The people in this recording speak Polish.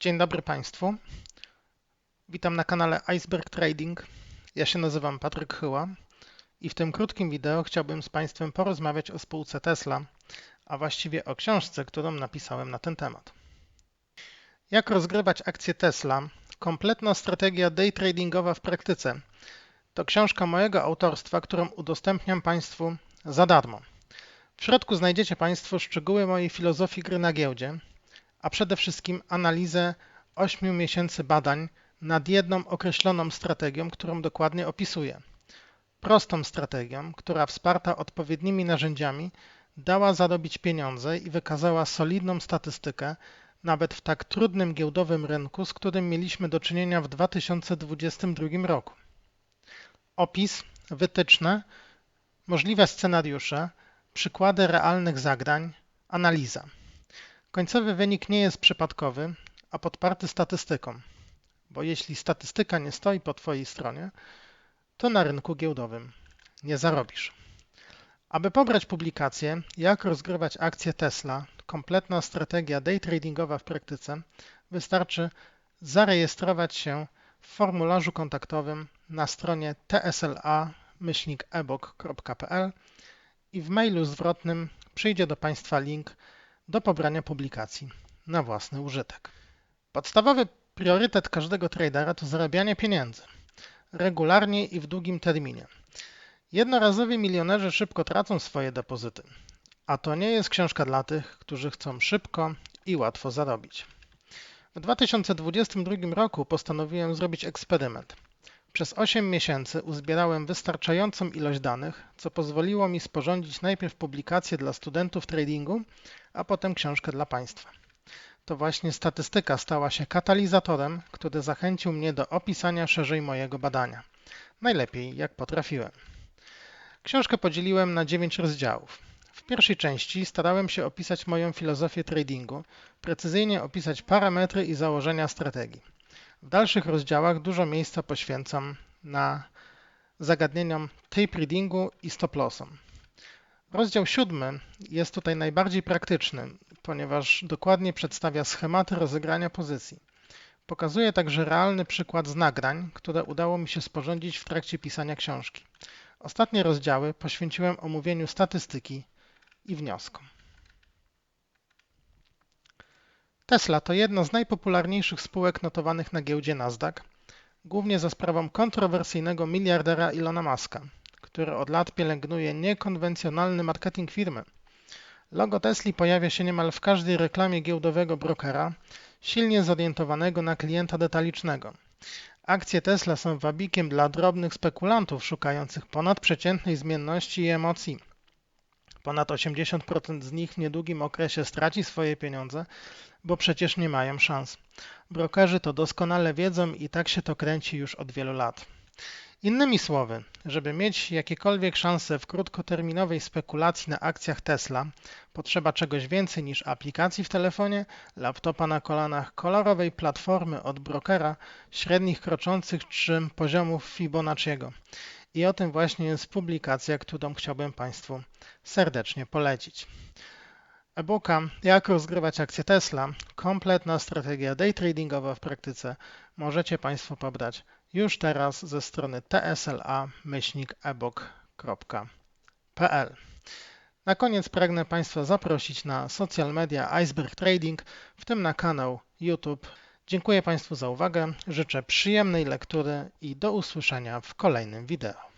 Dzień dobry Państwu. Witam na kanale Iceberg Trading. Ja się nazywam Patryk Chyła i w tym krótkim wideo chciałbym z Państwem porozmawiać o spółce Tesla, a właściwie o książce, którą napisałem na ten temat. Jak rozgrywać akcje Tesla? Kompletna strategia day tradingowa w praktyce. To książka mojego autorstwa, którą udostępniam Państwu za darmo. W środku znajdziecie Państwo szczegóły mojej filozofii gry na giełdzie, a przede wszystkim analizę 8 miesięcy badań nad jedną określoną strategią, którą dokładnie opisuję. Prostą strategią, która wsparta odpowiednimi narzędziami dała zarobić pieniądze i wykazała solidną statystykę nawet w tak trudnym giełdowym rynku, z którym mieliśmy do czynienia w 2022 roku. Opis, wytyczne, możliwe scenariusze, przykłady realnych zagrań, analiza. Końcowy wynik nie jest przypadkowy, a podparty statystyką, bo jeśli statystyka nie stoi po Twojej stronie, to na rynku giełdowym nie zarobisz. Aby pobrać publikację Jak rozgrywać akcje Tesla, kompletna strategia day tradingowa w praktyce, wystarczy zarejestrować się w formularzu kontaktowym na stronie tsla-ebok.pl i w mailu zwrotnym przyjdzie do Państwa link do pobrania publikacji na własny użytek. Podstawowy priorytet każdego tradera to zarabianie pieniędzy regularnie i w długim terminie. Jednorazowi milionerzy szybko tracą swoje depozyty, a to nie jest książka dla tych, którzy chcą szybko i łatwo zarobić. W 2022 roku postanowiłem zrobić eksperyment. Przez 8 miesięcy uzbierałem wystarczającą ilość danych, co pozwoliło mi sporządzić najpierw publikację dla studentów tradingu, a potem książkę dla Państwa. To właśnie statystyka stała się katalizatorem, który zachęcił mnie do opisania szerzej mojego badania. Najlepiej jak potrafiłem. Książkę podzieliłem na 9 rozdziałów. W pierwszej części starałem się opisać moją filozofię tradingu, precyzyjnie opisać parametry i założenia strategii. W dalszych rozdziałach dużo miejsca poświęcam na zagadnieniom tape readingu i stop lossom. Rozdział siódmy jest tutaj najbardziej praktyczny, ponieważ dokładnie przedstawia schematy rozegrania pozycji. Pokazuje także realny przykład z nagrań, które udało mi się sporządzić w trakcie pisania książki. Ostatnie rozdziały poświęciłem omówieniu statystyki i wnioskom. Tesla to jedna z najpopularniejszych spółek notowanych na giełdzie Nasdaq, głównie za sprawą kontrowersyjnego miliardera Ilona Muska, który od lat pielęgnuje niekonwencjonalny marketing firmy. Logo Tesli pojawia się niemal w każdej reklamie giełdowego brokera, silnie zorientowanego na klienta detalicznego. Akcje Tesla są wabikiem dla drobnych spekulantów szukających ponadprzeciętnej zmienności i emocji. Ponad 80% z nich w niedługim okresie straci swoje pieniądze, bo przecież nie mają szans. Brokerzy to doskonale wiedzą i tak się to kręci już od wielu lat. Innymi słowy, żeby mieć jakiekolwiek szanse w krótkoterminowej spekulacji na akcjach Tesla, potrzeba czegoś więcej niż aplikacji w telefonie, laptopa na kolanach, kolorowej platformy od brokera, średnich kroczących czy poziomów Fibonacciego. I o tym właśnie jest publikacja, którą chciałbym Państwu serdecznie polecić. E-booka Jak rozgrywać akcje Tesla, kompletna strategia day tradingowa w praktyce możecie Państwo pobrać już teraz ze strony tsla-ebook.pl. Na koniec pragnę Państwa zaprosić na social media Iceberg Trading, w tym na kanał YouTube. Dziękuję Państwu za uwagę, życzę przyjemnej lektury i do usłyszenia w kolejnym wideo.